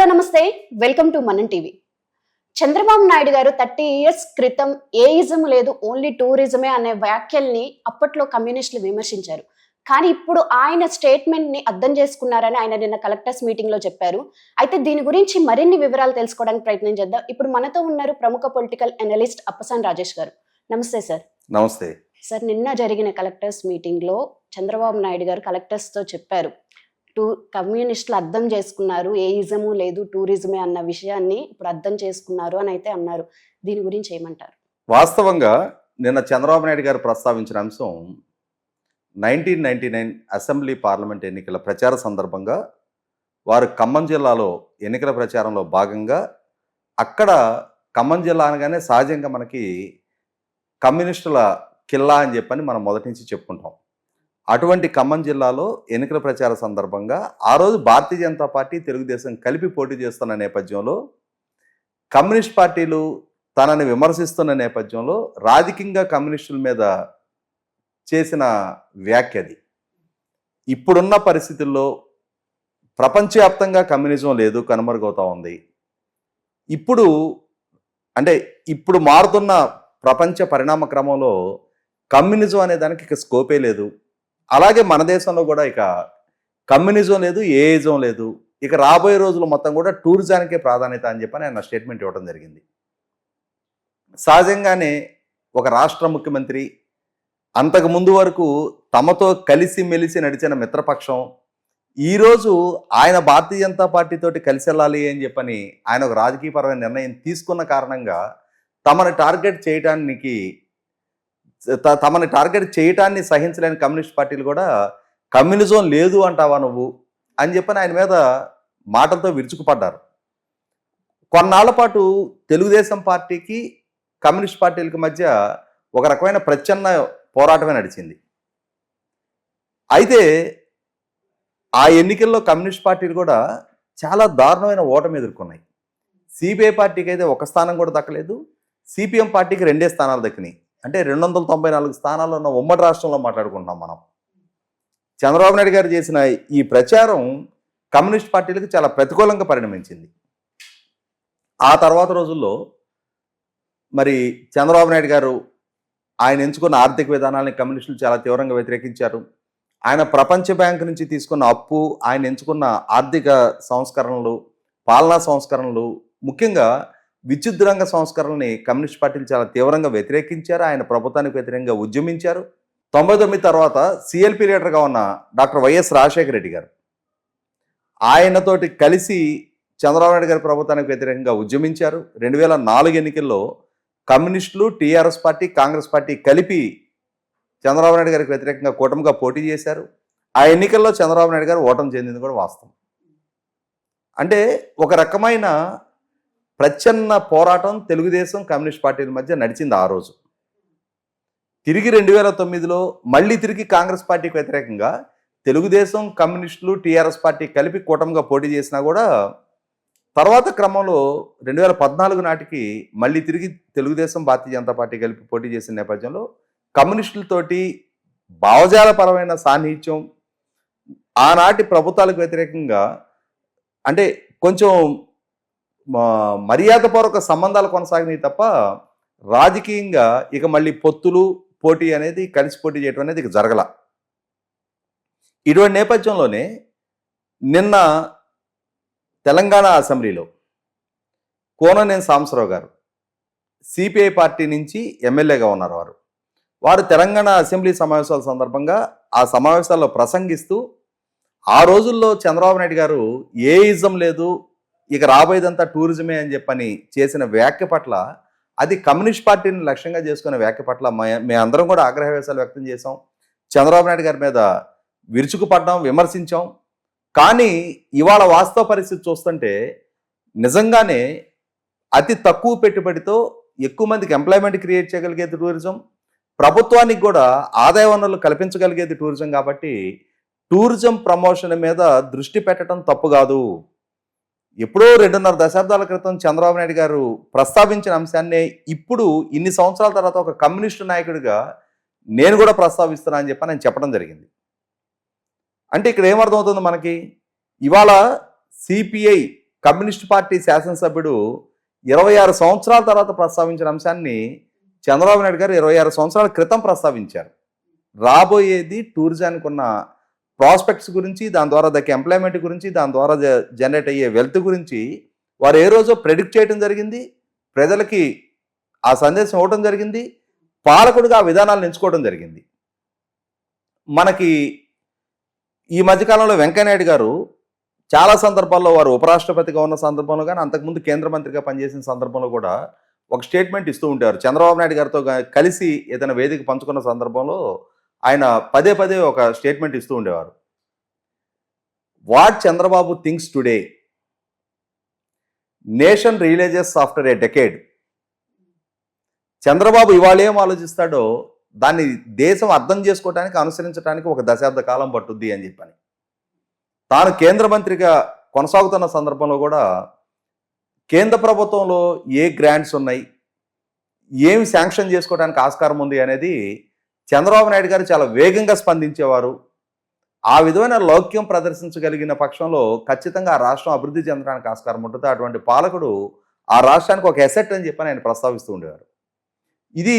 Hello నమస్తే. Welcome to Manam TV Chandrababu Naidu garu thirty years క్రితం ఏయిజం లేదు only టూరిజమే అనే వ్యాఖ్యల్ని అప్పట్లో కమ్యూనిస్టులు విమర్శించారు. కానీ ఇప్పుడు ఆయన స్టేట్మెంట్ని అర్థం చేసుకున్నారని ఆయన నిన్న కలెక్టర్స్ మీటింగ్లో చెప్పారు. అయితే దీని గురించి మరిన్ని వివరాలు తెలుసుకోవడానికి ప్రయత్నం చేద్దాం. ఇప్పుడు మనతో ఉన్నారు ప్రముఖ పొలిటికల్ అనలిస్ట్ అప్పసాన్ రాజేష్ గారు. నమస్తే సార్. నమస్తే. సార్ నిన్న జరిగిన కలెక్టర్స్ మీటింగ్లో చంద్రబాబు నాయుడు గారు కలెక్టర్స్తో చెప్పారు. టూ కమ్యూనిస్టులు అర్థం చేసుకున్నారు ఏ ఇజము లేదు టూరిజమే అన్న విషయాన్ని ఇప్పుడు అర్థం చేసుకున్నారు అని అయితే అన్నారు. దీని గురించి ఏమంటారు? వాస్తవంగా నిన్న చంద్రబాబు నాయుడు గారు ప్రస్తావించిన అంశం nineteen ninety nine assembly parliament ఎన్నికల ప్రచార సందర్భంగా వారు ఖమ్మం జిల్లాలో ఎన్నికల ప్రచారంలో భాగంగా అక్కడ ఖమ్మం జిల్లా అనగానే సహజంగా మనకి కమ్యూనిస్టుల కిల్లా అని చెప్పని మనం మొదటి నుంచి చెప్పుకుంటాం. అటువంటి ఖమ్మం జిల్లాలో ఎన్నికల ప్రచార సందర్భంగా ఆ రోజు భారతీయ జనతా పార్టీ తెలుగుదేశం కలిపి పోటీ చేస్తున్న నేపథ్యంలో కమ్యూనిస్ట్ పార్టీలు తనని విమర్శిస్తున్న నేపథ్యంలో రాజకీయంగా కమ్యూనిస్టుల మీద చేసిన వ్యాఖ్యది ఇప్పుడున్న పరిస్థితుల్లో ప్రపంచవ్యాప్తంగా కమ్యూనిజం లేదు కనుమరుగవుతా ఉంది. ఇప్పుడు అంటే ఇప్పుడు మారుతున్న ప్రపంచ పరిణామ క్రమంలో కమ్యూనిజం అనే దానికి ఇక స్కోపే లేదు. అలాగే మన దేశంలో కూడా ఇక కమ్యూనిజం లేదు ఏయిజం లేదు. ఇక రాబోయే రోజులు మొత్తం కూడా టూరిజానికే ప్రాధాన్యత అని చెప్పని ఆయన స్టేట్మెంట్ ఇవ్వడం జరిగింది. సహజంగానే ఒక రాష్ట్ర ముఖ్యమంత్రి అంతకు ముందు వరకు తమతో కలిసి మెలిసి నడిచిన మిత్రపక్షం ఈరోజు ఆయన భారతీయ జనతా పార్టీతోటి కలిసి వెళ్ళాలి అని చెప్పని ఆయన ఒక రాజకీయపరమైన నిర్ణయం తీసుకున్న కారణంగా తమను టార్గెట్ చేయటానికి తమని టార్గెట్ చేయటాన్ని సహించలేని కమ్యూనిస్ట్ పార్టీలు కూడా కమ్యూనిజం లేదు అంటావా నువ్వు? అని చెప్పని ఆయన మీద మాటలతో విరుచుకుపడ్డారు. కొన్నాళ్ళ పాటు తెలుగుదేశం పార్టీకి కమ్యూనిస్ట్ పార్టీలకి మధ్య ఒక రకమైన ప్రచ్ఛన్న పోరాటమే నడిచింది. అయితే ఆ ఎన్నికల్లో కమ్యూనిస్ట్ పార్టీలు కూడా చాలా దారుణమైన ఓటమి ఎదుర్కొన్నాయి. సిపిఐ పార్టీకి అయితే ఒక స్థానం కూడా దక్కలేదు. సిపిఎం పార్టీకి రెండే స్థానాలు దక్కినాయి. అంటే రెండు వందల తొంభై నాలుగు స్థానాలు ఉన్న ఉమ్మడి రాష్ట్రంలో మాట్లాడుకుంటున్నాం మనం. చంద్రబాబు నాయుడు గారు చేసిన ఈ ప్రచారం కమ్యూనిస్ట్ పార్టీలకు చాలా ప్రతికూలంగా పరిణమించింది. ఆ తర్వాత రోజుల్లో మరి చంద్రబాబు నాయుడు గారు ఆయన ఎంచుకున్న ఆర్థిక విధానాన్ని కమ్యూనిస్టులు చాలా తీవ్రంగా వ్యతిరేకించారు. ఆయన ప్రపంచ బ్యాంక్ నుంచి తీసుకున్న అప్పు ఆయన ఎంచుకున్న ఆర్థిక సంస్కరణలు పాలనా సంస్కరణలు ముఖ్యంగా విద్యుత్ రంగ సంస్కరణని కమ్యూనిస్ట్ పార్టీలు చాలా తీవ్రంగా వ్యతిరేకించారు. ఆయన ప్రభుత్వానికి వ్యతిరేకంగా ఉద్యమించారు. తొంభై తొమ్మిది తర్వాత సిఎల్పి లీడర్గా ఉన్న డాక్టర్ వైఎస్ రాజశేఖర రెడ్డి గారు ఆయనతోటి కలిసి చంద్రబాబు నాయుడు గారి ప్రభుత్వానికి వ్యతిరేకంగా ఉద్యమించారు. రెండు వేల నాలుగు ఎన్నికల్లో కమ్యూనిస్టులు టీఆర్ఎస్ పార్టీ కాంగ్రెస్ పార్టీ కలిపి చంద్రబాబు నాయుడు గారికి వ్యతిరేకంగా కూటమిగా పోటీ చేశారు. ఆ ఎన్నికల్లో చంద్రబాబు నాయుడు గారు ఓటమి చెందింది కూడా వాస్తవం. అంటే ఒక రకమైన ప్రచ్ఛన్న పోరాటం తెలుగుదేశం కమ్యూనిస్ట్ పార్టీల మధ్య నడిచింది ఆ రోజు. తిరిగి రెండు వేల తొమ్మిదిలో మళ్ళీ తిరిగి కాంగ్రెస్ పార్టీకి వ్యతిరేకంగా తెలుగుదేశం కమ్యూనిస్టులు టీఆర్ఎస్ పార్టీ కలిపి కూటమిగా పోటీ చేసినా కూడా తర్వాత క్రమంలో రెండు వేల పద్నాలుగు నాటికి మళ్ళీ తిరిగి తెలుగుదేశం భారతీయ జనతా పార్టీ కలిపి పోటీ చేసిన నేపథ్యంలో కమ్యూనిస్టులతోటి భావజాలపరమైన సాన్నిహిత్యం ఆనాటి ప్రభుత్వాలకు వ్యతిరేకంగా అంటే కొంచెం మర్యాదపూర్వక సంబంధాలు కొనసాగినాయి తప్ప రాజకీయంగా ఇక మళ్ళీ పొత్తులు పోటీ అనేది కలిసి పోటీ చేయడం అనేది ఇక జరగల. ఇటువంటి నేపథ్యంలోనే నిన్న తెలంగాణ అసెంబ్లీలో కోననేని సాంబశ్రావు గారు సిపిఐ పార్టీ నుంచి ఎమ్మెల్యేగా ఉన్నారు వారు. వారు తెలంగాణ అసెంబ్లీ సమావేశాల సందర్భంగా ఆ సమావేశాల్లో ప్రసంగిస్తూ ఆ రోజుల్లో చంద్రబాబు నాయుడు గారు ఏ ఇజం లేదు ఇక రాబోయేదంతా టూరిజమే అని చెప్పని చేసిన వ్యాఖ్య పట్ల అది కమ్యూనిస్ట్ పార్టీని లక్ష్యంగా చేసుకునే వ్యాఖ్య పట్ల మే- మేమందరం కూడా ఆగ్రహవేశాలు వ్యక్తం చేశాం. చంద్రబాబు నాయుడు గారి మీద విరుచుకుపడ్డాం విమర్శించాం. కానీ ఇవాళ వాస్తవ పరిస్థితి చూస్తుంటే నిజంగానే అతి తక్కువ పెట్టుబడితో ఎక్కువ మందికి ఎంప్లాయ్మెంట్ క్రియేట్ చేయగలిగేది టూరిజం. ప్రభుత్వానికి కూడా ఆదాయ వనరులు కల్పించగలిగేది టూరిజం కాబట్టి టూరిజం ప్రమోషన్ మీద దృష్టి పెట్టడం తప్పు కాదు. ఎప్పుడో రెండున్నర దశాబ్దాల క్రితం చంద్రబాబు నాయుడు గారు ప్రస్తావించిన అంశాన్నే ఇప్పుడు ఇన్ని సంవత్సరాల తర్వాత ఒక కమ్యూనిస్టు నాయకుడిగా నేను కూడా ప్రస్తావిస్తున్నా అని చెప్పి నేను చెప్పడం జరిగింది. అంటే ఇక్కడ ఏమర్థమవుతుంది మనకి? ఇవాళ సిపిఐ కమ్యూనిస్ట్ పార్టీ శాసనసభ్యుడు ఇరవై ఆరు సంవత్సరాల తర్వాత ప్రస్తావించిన అంశాన్ని చంద్రబాబు నాయుడు గారు ఇరవై ఆరు సంవత్సరాల క్రితం ప్రస్తావించారు. రాబోయేది టూరిజానికి ఉన్న ప్రాస్పెక్ట్స్ గురించి దాని ద్వారా దక్కే ఎంప్లాయ్మెంట్ గురించి దాని ద్వారా జనరేట్ అయ్యే వెల్త్ గురించి వారు ఏ రోజో ప్రెడిక్ట్ చేయడం జరిగింది. ప్రజలకి ఆ సందేశం ఇవ్వడం జరిగింది. పాలకుడిగా ఆ విధానాలను ఎంచుకోవడం జరిగింది. మనకి ఈ మధ్యకాలంలో వెంకయ్యనాయుడు గారు చాలా సందర్భాల్లో వారు ఉపరాష్ట్రపతిగా ఉన్న సందర్భంలో కానీ అంతకుముందు కేంద్ర మంత్రిగా పనిచేసిన సందర్భంలో కూడా ఒక స్టేట్మెంట్ ఇస్తూ ఉంటారు. చంద్రబాబు నాయుడు గారితో కలిసి ఏదైనా వేదిక పంచుకున్న సందర్భంలో ఆయన పదే పదే ఒక స్టేట్మెంట్ ఇస్తూ ఉండేవారు. What Chandrababu things today? Nation realises after a decade. Chandrababu ఇవాళ ఏం ఆలోచిస్తాడో దాన్ని దేశం అర్థం చేసుకోవడానికి అనుసరించడానికి ఒక దశాబ్ద కాలం పట్టుద్ది అని చెప్పని. తాను కేంద్ర మంత్రిగా కొనసాగుతున్న సందర్భంలో కూడా కేంద్ర ప్రభుత్వంలో ఏ గ్రాంట్స్ ఉన్నాయి? ఏమి శాంక్షన్ చేసుకోవడానికి ఆస్కారం ఉంది అనేది చంద్రబాబు నాయుడు గారు చాలా వేగంగా స్పందించేవారు. ఆ విధమైన లౌక్యం ప్రదర్శించగలిగిన పక్షంలో ఖచ్చితంగా ఆ రాష్ట్రం అభివృద్ధి చెందడానికి ఆస్కారం ఉంటుంది. అటువంటి పాలకుడు ఆ రాష్ట్రానికి ఒక ఎసెట్ అని చెప్పని ఆయన ప్రస్తావిస్తూ ఉండేవారు. ఇది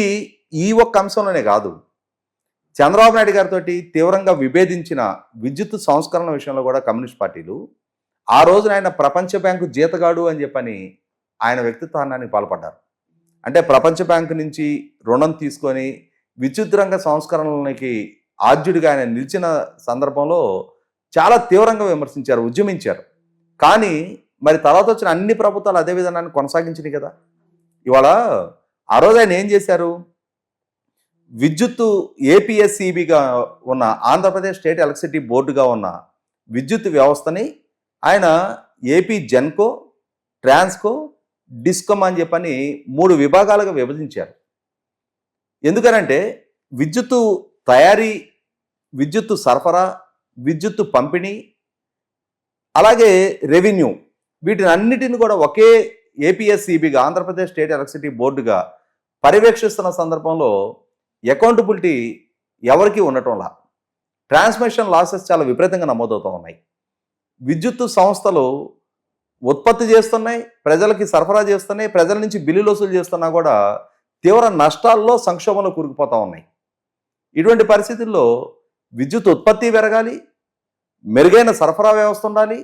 ఈ ఒక్క అంశంలోనే కాదు. చంద్రబాబు నాయుడు గారితో తీవ్రంగా విభేదించిన విద్యుత్ సంస్కరణ విషయంలో కూడా కమ్యూనిస్ట్ పార్టీలు ఆ రోజున ఆయన ప్రపంచ బ్యాంకు జీతగాడు అని చెప్పని ఆయన వ్యక్తిత్వాన్ని పాల్పడ్డారు. అంటే ప్రపంచ బ్యాంకు నుంచి రుణం తీసుకొని విద్యుత్ రంగ సంస్కరణలకి ఆద్యుడిగా ఆయన నిలిచిన సందర్భంలో చాలా తీవ్రంగా విమర్శించారు ఉద్యమించారు. కానీ మరి తర్వాత వచ్చిన అన్ని ప్రభుత్వాలు అదే విధానాన్ని కొనసాగించినాయి కదా. ఇవాళ ఆ రోజు ఆయన ఏం చేశారు? విద్యుత్తు ఏపీఎస్సిబిగా ఉన్న ఆంధ్రప్రదేశ్ స్టేట్ ఎలక్ట్రిసిటీ బోర్డుగా ఉన్న విద్యుత్ వ్యవస్థని ఆయన ఏపీ జెన్కో ట్రాన్స్కో డిస్కమ్ అని చెప్పని మూడు విభాగాలుగా విభజించారు. ఎందుకనంటే విద్యుత్తు తయారీ విద్యుత్తు సరఫరా విద్యుత్తు పంపిణీ అలాగే రెవెన్యూ వీటిని అన్నిటిని కూడా ఒకే ఏపీఎస్సిబిగా ఆంధ్రప్రదేశ్ స్టేట్ ఎలక్ట్రిసిటీ బోర్డుగా పర్యవేక్షిస్తున్న సందర్భంలో అకౌంటబిలిటీ ఎవరికి ఉండటంలా ట్రాన్స్మిషన్ లాసెస్ చాలా విపరీతంగా నమోదవుతూ ఉన్నాయి. విద్యుత్తు సంస్థలు ఉత్పత్తి చేస్తున్నాయి ప్రజలకి సరఫరా చేస్తున్నాయి ప్రజల నుంచి బిల్లులు వసూలు చేస్తున్నా కూడా తీవ్ర నష్టాల్లో సంక్షోభంలో కూరుకుపోతూ ఉన్నాయి. ఇటువంటి పరిస్థితుల్లో విద్యుత్ ఉత్పత్తి పెరగాలి మెరుగైన సరఫరా వ్యవస్థ ఉండాలి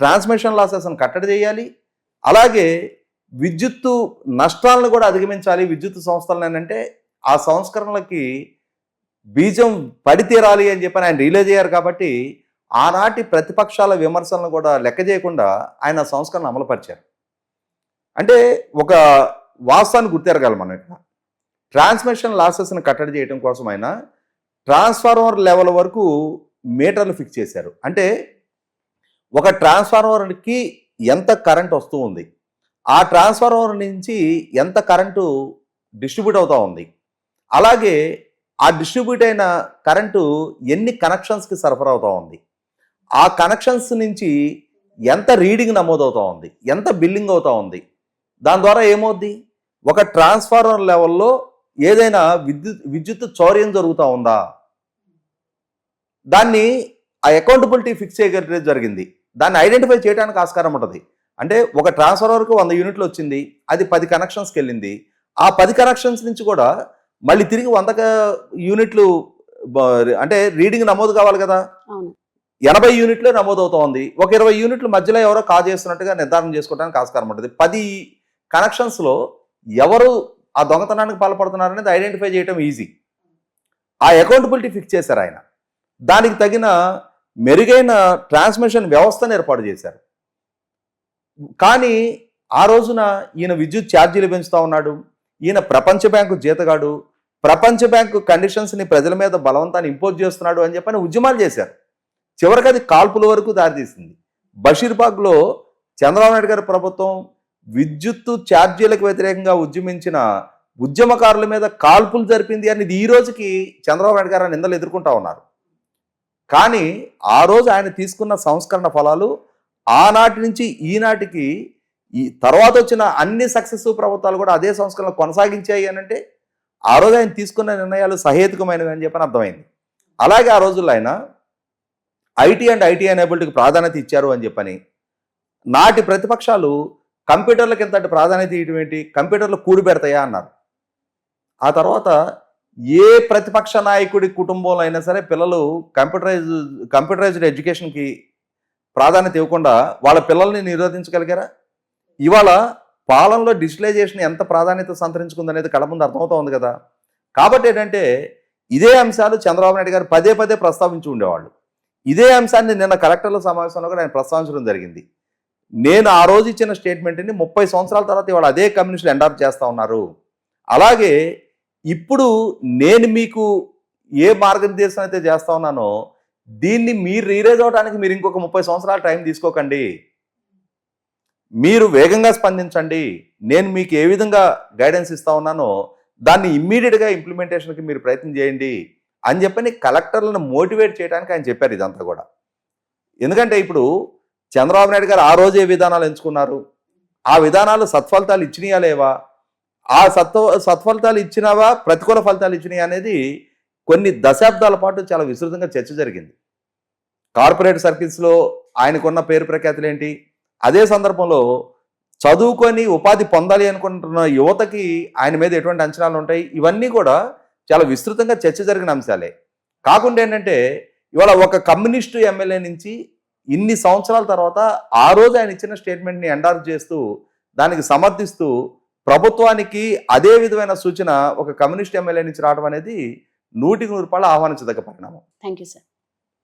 ట్రాన్స్మిషన్ లాసెస్ను కట్టడి చేయాలి అలాగే విద్యుత్తు నష్టాలను కూడా అధిగమించాలి. విద్యుత్ సంస్థలను అంటే ఆ సంస్కరణలకి బీజం పడి తీరాలి అని చెప్పని ఆయన రిలీజ్ అయ్యారు కాబట్టి ఆనాటి ప్రతిపక్షాల విమర్శలను కూడా లెక్క చేయకుండా ఆయన సంస్కరణ అమలుపరిచారు. అంటే ఒక వాస్తవాన్ని గుర్తెరగాలి మనం ఇక్కడ. ట్రాన్స్మిషన్ లాసెస్ని కట్టడి చేయడం కోసం ఆయన ట్రాన్స్ఫార్మర్ లెవెల్ వరకు మీటర్లు ఫిక్స్ చేశారు. అంటే ఒక ట్రాన్స్ఫార్మర్కి ఎంత కరెంట్ వస్తూ ఉంది ఆ ట్రాన్స్ఫార్మర్ నుంచి ఎంత కరెంటు డిస్ట్రిబ్యూట్ అవుతూ ఉంది అలాగే ఆ డిస్ట్రిబ్యూట్ అయిన కరెంటు ఎన్ని కనెక్షన్స్కి సరఫరా అవుతూ ఉంది ఆ కనెక్షన్స్ నుంచి ఎంత రీడింగ్ నమోదవుతూ ఉంది ఎంత బిల్లింగ్ అవుతూ ఉంది దాని ద్వారా ఏమవుద్ది? ఒక ట్రాన్స్ఫార్మర్ లెవెల్లో ఏదైనా విద్యుత్ విద్యుత్ చౌర్యం జరుగుతూ ఉందా? దాన్ని ఆ అకౌంటబిలిటీ ఫిక్స్ చేయగలిగే జరిగింది. దాన్ని ఐడెంటిఫై చేయడానికి ఆస్కారం ఉంటుంది. అంటే ఒక ట్రాన్స్ఫార్మర్కు వంద యూనిట్లు వచ్చింది అది పది కనెక్షన్స్కి వెళ్ళింది. ఆ పది కనెక్షన్స్ నుంచి కూడా మళ్ళీ తిరిగి వంద యూనిట్లు అంటే రీడింగ్ నమోదు కావాలి కదా? ఎనభై యూనిట్లే నమోదవుతోంది ఒక ఇరవై యూనిట్లు మధ్యలో ఎవరో కాల్ చేస్తున్నట్టుగా నిర్ధారణ చేసుకోవడానికి ఆస్కారం ఉంటుంది. పది కనెక్షన్స్లో ఎవరు ఆ దొంగతనానికి పాల్పడుతున్నారనేది ఐడెంటిఫై చేయడం ఈజీ ఆ అకౌంటబిలిటీ ఫిక్స్ చేశారు ఆయన. దానికి తగిన మెరుగైన ట్రాన్స్మిషన్ వ్యవస్థను ఏర్పాటు చేశారు. కానీ ఆ రోజున ఈయన విద్యుత్ ఛార్జీలు పెంచుతూ ఉన్నాడు. ఈయన ప్రపంచ బ్యాంకు జీతగాడు. ప్రపంచ బ్యాంకు కండిషన్స్ని ప్రజల మీద బలవంతాన్ని ఇంపోజ్ చేస్తున్నాడు అని చెప్పని ఉద్యమాలు చేశారు. చివరికి అది కాల్పుల వరకు దారితీసింది. బషీర్బాగ్లో చంద్రబాబు నాయుడు గారి ప్రభుత్వం విద్యుత్తు ఛార్జీలకు వ్యతిరేకంగా ఉద్యమించిన ఉద్యమకారుల మీద కాల్పులు జరిపింది అనేది ఈ రోజుకి చంద్రబాబు నాయుడు గారు నిందలు ఎదుర్కొంటా ఉన్నారు. కానీ ఆ రోజు ఆయన తీసుకున్న సంస్కరణ ఫలాలు ఆనాటి నుంచి ఈనాటికి ఈ తర్వాత వచ్చిన అన్ని సక్సెస్ ప్రభుత్వాలు కూడా అదే సంస్కరణ కొనసాగించాయి అని అంటే ఆ రోజు ఆయన తీసుకున్న నిర్ణయాలు సహేతుకమైనవి అని చెప్పని అర్థమైంది. అలాగే ఆ రోజుల్లో ఆయన ఐటీ అండ్ ఐటీ ఎనేబుల్డ్కి ప్రాధాన్యత ఇచ్చారు అని చెప్పని నాటి ప్రతిపక్షాలు కంప్యూటర్లకు ఇంతటి ప్రాధాన్యత ఇవ్వడం ఏంటి? కంప్యూటర్లు కూడి పెడతాయా అన్నారు. ఆ తర్వాత ఏ ప్రతిపక్ష నాయకుడి కుటుంబంలో అయినా సరే పిల్లలు కంప్యూటరైజ్ కంప్యూటరైజ్డ్ ఎడ్యుకేషన్కి ప్రాధాన్యత ఇవ్వకుండా వాళ్ళ పిల్లల్ని నిరోధించగలిగారా? ఇవాళ పాలనలో డిజిటలైజేషన్ ఎంత ప్రాధాన్యత సంతరించుకుందనేది కళ్ళ ముందు అర్థమవుతా ఉంది కదా. కాబట్టి ఏంటంటే ఇదే అంశాలు చంద్రబాబు నాయుడు గారు పదే పదే ప్రస్తావించి ఉండేవాళ్ళు. ఇదే అంశాన్ని నిన్న కలెక్టర్ల సమావేశంలో కూడా ఆయన ప్రస్తావించడం జరిగింది. నేను ఆ రోజు ఇచ్చిన స్టేట్మెంట్ని ముప్పై సంవత్సరాల తర్వాత ఇవాళ అదే కమ్యూనిస్టులు ఎండార్ప్ చేస్తూ ఉన్నారు. అలాగే ఇప్పుడు నేను మీకు ఏ మార్గనిర్దేశం అయితే చేస్తా ఉన్నానో దీన్ని మీరు రీరేజ్ అవడానికి మీరు ఇంకొక ముప్పై సంవత్సరాల టైం తీసుకోకండి. మీరు వేగంగా స్పందించండి. నేను మీకు ఏ విధంగా గైడెన్స్ ఇస్తా ఉన్నానో దాన్ని ఇమ్మీడియట్గా ఇంప్లిమెంటేషన్కి మీరు ప్రయత్నం చేయండి అని చెప్పని కలెక్టర్లను మోటివేట్ చేయడానికి ఆయన చెప్పారు ఇదంతా కూడా. ఎందుకంటే ఇప్పుడు చంద్రబాబు నాయుడు గారు ఆ రోజు ఏ విధానాలు ఎంచుకున్నారు? ఆ విధానాలు సత్ఫలితాలు ఇచ్చినాయా లేవా? ఆ సత్వ సత్ఫలితాలు ఇచ్చినావా? ప్రతికూల ఫలితాలు ఇచ్చినాయా అనేది కొన్ని దశాబ్దాల పాటు చాలా విస్తృతంగా చర్చ జరిగింది. కార్పొరేట్ సర్కిల్స్లో ఆయనకున్న పేరు ప్రఖ్యాతులు ఏంటి? అదే సందర్భంలో చదువుకొని ఉపాధి పొందాలి అనుకుంటున్న యువతకి ఆయన మీద ఎటువంటి అంచనాలు ఉంటాయి? ఇవన్నీ కూడా చాలా విస్తృతంగా చర్చ జరిగిన అంశాలే. కాకుండా ఏంటంటే ఇవాళ ఒక కమ్యూనిస్టు ఎమ్మెల్యే నుంచి ఇన్ని సంవత్సరాల తర్వాత ఆ రోజు ఆయన ఇచ్చిన స్టేట్మెంట్ని ఎండార్జ్ చేస్తూ దానికి సమర్థిస్తూ ప్రభుత్వానికి అదే విధమైన సూచన ఒక కమ్యూనిస్ట్ ఎమ్మెల్యే నుంచి రావడం అనేది నూటికి నూరు రూపాయలు ఆహ్వానించదగ్గ పరిణామం. Thank you sir